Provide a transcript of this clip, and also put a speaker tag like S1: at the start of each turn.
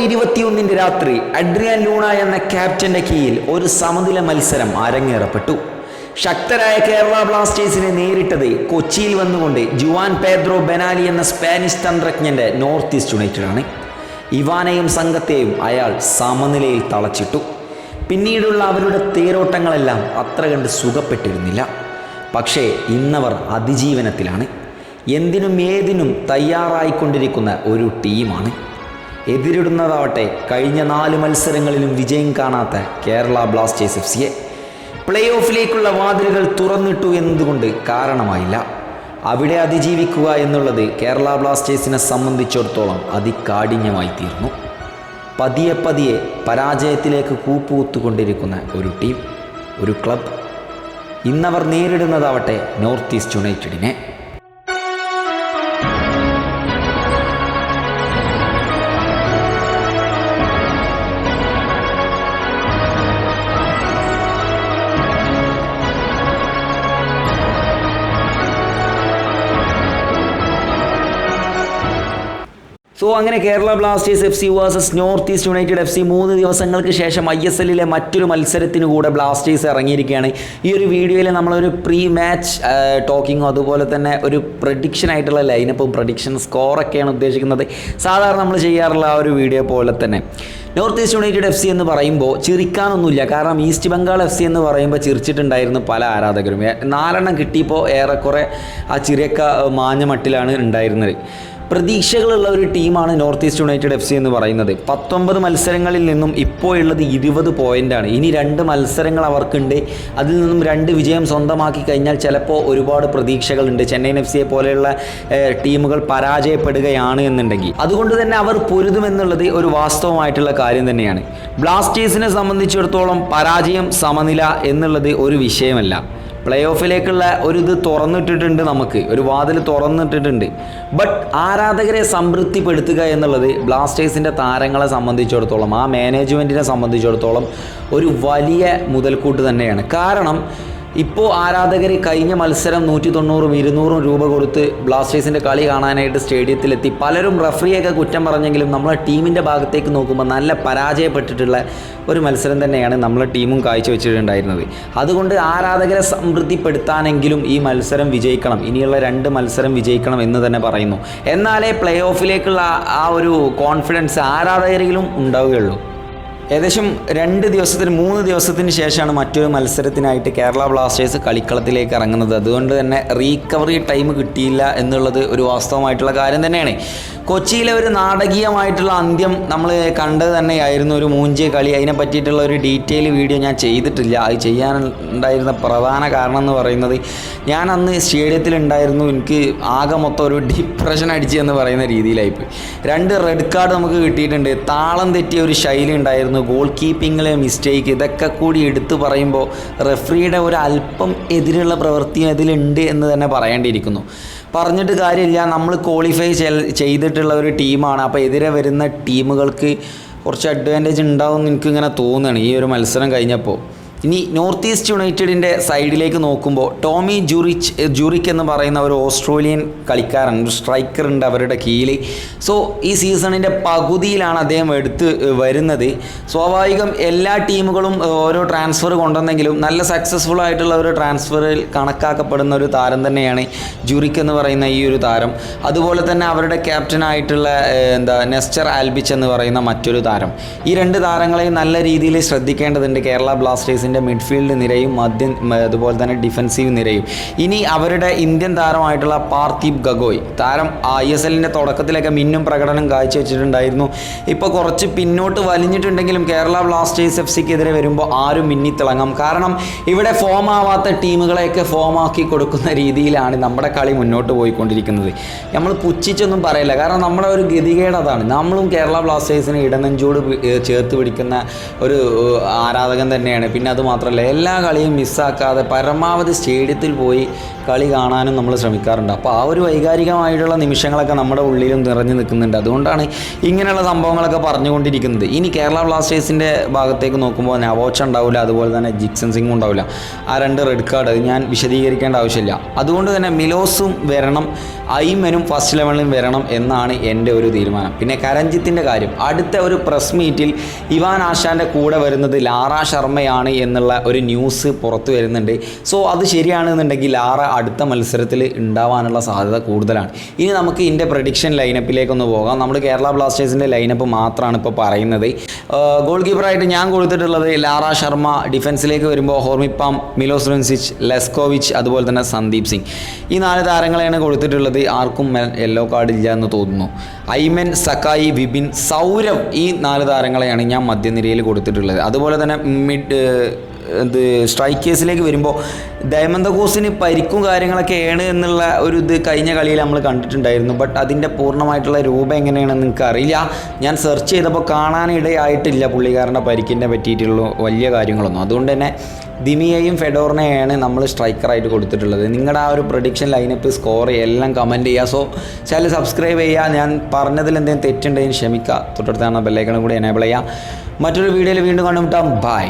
S1: ഇരുപത്തിയൊന്നിന്റെ രാത്രി Adrian Luna എന്ന ക്യാപ്റ്റന്റെ കീഴിൽ ഒരു സമനില മത്സരം അരങ്ങേറപ്പെട്ടു. ശക്തരായ കേരള ബ്ലാസ്റ്റേഴ്സിനെ നേരിട്ടത് കൊച്ചിയിൽ വന്നുകൊണ്ട് ജുവാൻ പേദ്രോ ബെനാലി എന്ന സ്പാനിഷ് തന്ത്രജ്ഞന്റെ നോർത്ത് ഈസ്റ്റ് യുണൈറ്റഡ് ആണ് ഇവാനെയും സംഘത്തെയും അയാൾ സമനിലയിൽ തളച്ചിട്ടു. പിന്നീടുള്ള അവരുടെ തേരോട്ടങ്ങളെല്ലാം അത്ര കണ്ട് സുഖപ്പെട്ടിരുന്നില്ല. പക്ഷേ ഇന്നവർ അതിജീവനത്തിലാണ്. എന്തിനും ഏതിനും തയ്യാറായിക്കൊണ്ടിരിക്കുന്ന ഒരു ടീമാണ്. എതിരിടുന്നതാവട്ടെ കഴിഞ്ഞ നാല് മത്സരങ്ങളിലും വിജയം കാണാത്ത Kerala Blasters F C. Play ഓഫിലേക്കുള്ള വാതിലുകൾ തുറന്നിട്ടു എന്നതുകൊണ്ട് കാരണമായില്ല. അവിടെ അതിജീവിക്കുക എന്നുള്ളത് കേരള ബ്ലാസ്റ്റേഴ്സിനെ സംബന്ധിച്ചിടത്തോളം അതികാഠിന്യമായി തീർന്നു പതിയെ പതിയെ പരാജയത്തിലേക്ക് കൂപ്പുകുത്തുകൊണ്ടിരിക്കുന്ന ഒരു ടീം ഒരു ക്ലബ്. ഇന്നവർ നേരിടുന്നതാവട്ടെ നോർത്ത് ഈസ്റ്റ് യുണൈറ്റഡിനെ. സോ അങ്ങനെ Kerala Blasters F C versus North East United F C മൂന്ന് ദിവസങ്ങൾക്ക് ശേഷം ഐ എസ് എല്ലിലെ മറ്റൊരു മത്സരത്തിന് കൂടെ ബ്ലാസ്റ്റേഴ്സ് ഇറങ്ങിയിരിക്കുകയാണ്. ഈ ഒരു വീഡിയോയിൽ നമ്മളൊരു പ്രീ മാച്ച് ടോക്കിങ്ങും അതുപോലെ തന്നെ ഒരു പ്രഡിക്ഷൻ ആയിട്ടുള്ള ലൈനപ്പും പ്രഡിക്ഷൻ സ്കോറൊക്കെയാണ് ഉദ്ദേശിക്കുന്നത്. സാധാരണ നമ്മൾ ചെയ്യാറുള്ള ആ ഒരു വീഡിയോ പോലെ തന്നെ. North East United F C എന്ന് പറയുമ്പോൾ ചിരിക്കാനൊന്നുമില്ല. കാരണം ഈസ്റ്റ് ബംഗാൾ എഫ് സി എന്ന് പറയുമ്പോൾ ചിരിച്ചിട്ടുണ്ടായിരുന്നു പല ആരാധകരും. നാലെണ്ണം കിട്ടിയപ്പോൾ ഏറെക്കുറെ ആ ചിരിയൊക്കെ മാഞ്ഞ മട്ടിലാണ് ഉണ്ടായിരുന്നത്. പ്രതീക്ഷകളുള്ള ഒരു ടീമാണ് North East United F C എന്ന് പറയുന്നത്. പത്തൊമ്പത് മത്സരങ്ങളിൽ നിന്നും ഇപ്പോൾ ഉള്ളത് ഇരുപത് പോയിന്റാണ് ഇനി രണ്ട് മത്സരങ്ങൾ അവർക്കുണ്ട്. അതിൽ നിന്നും രണ്ട് വിജയം സ്വന്തമാക്കി കഴിഞ്ഞാൽ ചിലപ്പോൾ ഒരുപാട് പ്രതീക്ഷകളുണ്ട്. ചെന്നൈയിൻ എഫ് സിയെ പോലെയുള്ള ടീമുകൾ പരാജയപ്പെടുകയാണ് എന്നുണ്ടെങ്കിൽ. അതുകൊണ്ട് തന്നെ അവർ പൊരുതുമെന്നുള്ളത് ഒരു വാസ്തവമായിട്ടുള്ള കാര്യം തന്നെയാണ്. ബ്ലാസ്റ്റേഴ്സിനെ സംബന്ധിച്ചിടത്തോളം പരാജയം സമനില എന്നുള്ളത് ഒരു വിഷയമല്ല. പ്ലേ ഓഫിലേക്കുള്ള ഒരു ഇത് തുറന്നിട്ടിട്ടുണ്ട് നമുക്ക്. ഒരു വാതിൽ തുറന്നിട്ടിട്ടുണ്ട്. ബട്ട് ആരാധകരെ സംതൃപ്തിപ്പെടുത്തുക എന്നുള്ളത് ബ്ലാസ്റ്റേഴ്സിന്റെ താരങ്ങളെ സംബന്ധിച്ചിടത്തോളം ആ മാനേജ്മെന്റിനെ സംബന്ധിച്ചിടത്തോളം ഒരു വലിയ മുതൽക്കൂട്ട് തന്നെയാണ്. കാരണം ഇപ്പോൾ ആരാധകർ കഴിഞ്ഞ മത്സരം നൂറ്റി തൊണ്ണൂറും ഇരുന്നൂറും രൂപ കൊടുത്ത് ബ്ലാസ്റ്റേഴ്സിന്റെ കളി കാണാനായിട്ട് സ്റ്റേഡിയത്തിലെത്തി. പലരും റഫറിയൊക്കെ കുറ്റം പറഞ്ഞെങ്കിലും നമ്മളെ ടീമിന്റെ ഭാഗത്തേക്ക് നോക്കുമ്പോൾ നല്ല പരാജയപ്പെട്ടിട്ടുള്ള ഒരു മത്സരം തന്നെയാണ് നമ്മളെ ടീമും കാഴ്ചവെച്ചിട്ടുണ്ടായിരുന്നത്. അതുകൊണ്ട് ആരാധകരെ സമൃദ്ധിപ്പെടുത്താനെങ്കിലും ഈ മത്സരം വിജയിക്കണം. ഇനിയുള്ള രണ്ട് മത്സരം വിജയിക്കണം എന്ന് തന്നെ പറയുന്നു. എന്നാലേ പ്ലേ ഓഫിലേക്കുള്ള ആ- ഒരു കോൺഫിഡൻസ് ആരാധകരിലും ഉണ്ടാവുകയുള്ളൂ. ഏകദേശം രണ്ട് ദിവസത്തിന് മൂന്ന് ദിവസത്തിന് ശേഷമാണ് മറ്റൊരു മത്സരത്തിനായിട്ട് കേരള ബ്ലാസ്റ്റേഴ്സ് കളിക്കളത്തിലേക്ക് ഇറങ്ങുന്നത്. അതുകൊണ്ട് തന്നെ റീകവറി ടൈം കിട്ടിയില്ല എന്നുള്ളത് ഒരു വാസ്തവമായിട്ടുള്ള കാര്യം തന്നെയാണ്. കൊച്ചിയിലെ ഒരു നാടകീയമായിട്ടുള്ള അന്ത്യം നമ്മൾ കണ്ടത് തന്നെയായിരുന്നു ഒരു മൂഞ്ചിയ കളി. അതിനെ പറ്റിയിട്ടുള്ള ഒരു ഡീറ്റെയിൽ വീഡിയോ ഞാൻ ചെയ്തിട്ടില്ല. അത് ചെയ്യാനുണ്ടായിരുന്ന പ്രധാന കാരണം എന്ന് പറയുന്നത് ഞാൻ അന്ന് സ്റ്റേഡിയത്തിലുണ്ടായിരുന്നു. എനിക്ക് ആകെ മൊത്തം ഒരു ഡിപ്രഷൻ അടിച്ചു എന്ന് പറയുന്ന രീതിയിലായിപ്പോയി രണ്ട് റെഡ് കാർഡ് നമുക്ക് കിട്ടിയിട്ടുണ്ട്. താളം തെറ്റിയ ഒരു ശൈലി ഉണ്ടായിരുന്നു. ഗോൾ കീപ്പിങ്ങിലെ മിസ്റ്റേക്ക് ഇതൊക്കെ കൂടി എടുത്തു പറയുമ്പോൾ റെഫറിയുടെ ഒരു അല്പം എതിരുള്ള പ്രവൃത്തിയും അതിലുണ്ട് എന്ന് തന്നെ പറയേണ്ടിയിരിക്കുന്നു. പറഞ്ഞിട്ട് കാര്യമില്ല നമ്മൾ ക്വാളിഫൈ ചെയ്തിട്ടുള്ള ഒരു ടീമാണ് അപ്പോൾ എതിരെ വരുന്ന ടീമുകൾക്ക് കുറച്ച് അഡ്വാന്റേജ് ഉണ്ടാവും എന്ന് എനിക്കിങ്ങനെ തോന്നുകയാണ് ഈ ഒരു മത്സരം കഴിഞ്ഞപ്പോൾ. ഇനി നോർത്ത് ഈസ്റ്റ് യുണൈറ്റഡിന്റെ സൈഡിലേക്ക് നോക്കുമ്പോൾ ടോമി ജൂറിച്ച് ജൂറിക്ക് എന്ന് പറയുന്ന ഒരു ഓസ്ട്രേലിയൻ കളിക്കാരൻ സ്ട്രൈക്കർ ഉണ്ട് അവരുടെ കീഴിൽ. സോ ഈ സീസണിന്റെ പകുതിയിലാണ് അദ്ദേഹം എടുത്ത് വരുന്നത്. സ്വാഭാവികം എല്ലാ ടീമുകളും ഓരോ ട്രാൻസ്ഫർ കൊണ്ടുവന്നെങ്കിലും നല്ല സക്സസ്ഫുൾ ആയിട്ടുള്ള ഒരു ട്രാൻസ്ഫറിൽ കണക്കാക്കപ്പെടുന്ന ഒരു താരം തന്നെയാണ് ജൂറിക്ക് എന്ന് പറയുന്ന ഈ ഒരു താരം. അതുപോലെ തന്നെ അവരുടെ ക്യാപ്റ്റനായിട്ടുള്ള എന്താ നെസ്റ്റർ ആൽബിച്ച് എന്ന് പറയുന്ന മറ്റൊരു താരം. ഈ രണ്ട് താരങ്ങളെയും നല്ല രീതിയിൽ ശ്രദ്ധിക്കേണ്ടതുണ്ട് കേരള ബ്ലാസ്റ്റേഴ്സിന്റെ മിഡ്ഫീൽഡ് നിരയും മധ്യ അതുപോലെ തന്നെ ഡിഫൻസീവ് നിരയും. ഇനി അവരുടെ ഇന്ത്യൻ താരമായിട്ടുള്ള പാർത്ഥീപ് ഗഗോയ്. താരം ഐ എസ് എല്ലിന്റെ തുടക്കത്തിലൊക്കെ മിന്നും പ്രകടനം കാഴ്ചവെച്ചിട്ടുണ്ടായിരുന്നു. ഇപ്പോൾ കുറച്ച് പിന്നോട്ട് വലിഞ്ഞിട്ടുണ്ടെങ്കിലും കേരള ബ്ലാസ്റ്റേഴ്സ് എഫ് സിക്കെതിരെ വരുമ്പോൾ ആരും മിന്നിത്തിളങ്ങാം. കാരണം ഇവിടെ ഫോം ആവാത്ത ടീമുകളെയൊക്കെ ഫോം ആക്കി കൊടുക്കുന്ന രീതിയിലാണ് നമ്മുടെ കളി മുന്നോട്ട് പോയിക്കൊണ്ടിരിക്കുന്നത്. നമ്മൾ പുച്ഛിച്ചൊന്നും പറയില്ല. കാരണം നമ്മുടെ ഒരു ഗതികേട് അതാണ്. നമ്മളും കേരള ബ്ലാസ്റ്റേഴ്സിനെ ഇടനെഞ്ചോട് ചേർത്ത് പിടിക്കുന്ന ഒരു ആരാധകൻ തന്നെയാണ്. പിന്നെ അതുമാത്രമല്ല എല്ലാ കളിയും മിസ്സാക്കാതെ പരമാവധി സ്റ്റേഡിയത്തിൽ പോയി കളി കാണാനും നമ്മൾ ശ്രമിക്കാറുണ്ട്. അപ്പോൾ ആ ഒരു വൈകാരികമായിട്ടുള്ള നിമിഷങ്ങളൊക്കെ നമ്മുടെ ഉള്ളിലും നിറഞ്ഞു നിൽക്കുന്നുണ്ട്. അതുകൊണ്ടാണ് ഇങ്ങനെയുള്ള സംഭവങ്ങളൊക്കെ പറഞ്ഞുകൊണ്ടിരിക്കുന്നത്. ഇനി കേരള ബ്ലാസ്റ്റേഴ്സിന്റെ ഭാഗത്തേക്ക് നോക്കുമ്പോൾ നവോച്ച ഉണ്ടാവില്ല അതുപോലെ തന്നെ ജിക്സൺ സിംഗും ഉണ്ടാവില്ല. ആ രണ്ട് റെഡ് കാർഡ് ഞാൻ വിശദീകരിക്കേണ്ട ആവശ്യമില്ല. അതുകൊണ്ട് തന്നെ മിലോസും വരണം ഐമനും ഫസ്റ്റ് ലെവലിലും വരണം എന്നാണ് എന്റെ ഒരു തീരുമാനം. പിന്നെ കരഞ്ജിത്തിന്റെ കാര്യം. അടുത്ത ഒരു പ്രസ് മീറ്റിൽ ഇവാൻ ആശാന്റെ കൂടെ വരുന്നത് ലാറ ശർമ്മയാണ് എന്നുള്ള ഒരു ന്യൂസ് പുറത്തു വരുന്നുണ്ട്. സോ അത് ശരിയാണെന്നുണ്ടെങ്കിൽ ലാറ അടുത്ത മത്സരത്തിൽ ഉണ്ടാവാനുള്ള സാധ്യത കൂടുതലാണ്. ഇനി നമുക്ക് ഇതിന്റെ പ്രഡിക്ഷൻ ലൈനപ്പിലേക്കൊന്ന് പോകാം. നമ്മൾ കേരള ബ്ലാസ്റ്റേഴ്സിന്റെ ലൈനപ്പ് മാത്രമാണ് ഇപ്പോൾ പറയുന്നത്. ഗോൾ കീപ്പറായിട്ട് ഞാൻ കൊടുത്തിട്ടുള്ളത് ലാറ ശർമ്മ. ഡിഫൻസിലേക്ക് വരുമ്പോൾ ഹോർമിപ്പാം മിലോസ് റൻസിച്ച് ലെസ്കോവിച്ച് അതുപോലെ തന്നെ സന്ദീപ് സിംഗ്. ഈ നാല് താരങ്ങളെയാണ് കൊടുത്തിട്ടുള്ളത്. ആർക്കും യെല്ലോ കാർഡ് ഇല്ല എന്ന് തോന്നുന്നു. ഐമൻ സക്കായി വിപിൻ സൗരവ് ഈ നാല് താരങ്ങളെയാണ് ഞാൻ മധ്യനിരയിൽ കൊടുത്തിട്ടുള്ളത്. അതുപോലെ തന്നെ മിഡ് എന്ത് സ്ട്രൈക്കേഴ്സിലേക്ക് വരുമ്പോൾ ദയമന്തകോസിന് പരിക്കും കാര്യങ്ങളൊക്കെയാണ് എന്നുള്ള ഒരു ഇത് കഴിഞ്ഞ കളിയിൽ നമ്മൾ കണ്ടിട്ടുണ്ടായിരുന്നു. ബട്ട് അതിന്റെ പൂർണമായിട്ടുള്ള രൂപം എങ്ങനെയാണെന്ന് നിങ്ങൾക്ക് അറിയില്ല. ഞാൻ സെർച്ച് ചെയ്തപ്പോൾ കാണാനിടയായിട്ടില്ല പുള്ളിക്കാരന്റെ പരിക്കിനെ പറ്റിയിട്ടുള്ള വലിയ കാര്യങ്ങളൊന്നും. അതുകൊണ്ട് തന്നെ ദിമിയെയും ഫെഡോറിനെയാണ് നമ്മൾ സ്ട്രൈക്കറായിട്ട് കൊടുത്തിട്ടുള്ളത്. നിങ്ങളുടെ ആ ഒരു പ്രൊഡിക്ഷൻ ലൈനപ്പ് സ്കോർ എല്ലാം കമന്റ് ചെയ്യുക സോ ചാനൽ സബ്സ്ക്രൈബ് ചെയ്യുക ഞാൻ പറഞ്ഞതിൽ എന്തെങ്കിലും തെറ്റുണ്ടെങ്കിൽ ക്ഷമിക്കുക തൊട്ടടുത്താണ് ബെല്ലൈക്കണം കൂടി എനേബിൾ ചെയ്യുക മറ്റൊരു വീഡിയോയിൽ വീണ്ടും കണ്ടുമുട്ടാം ബൈ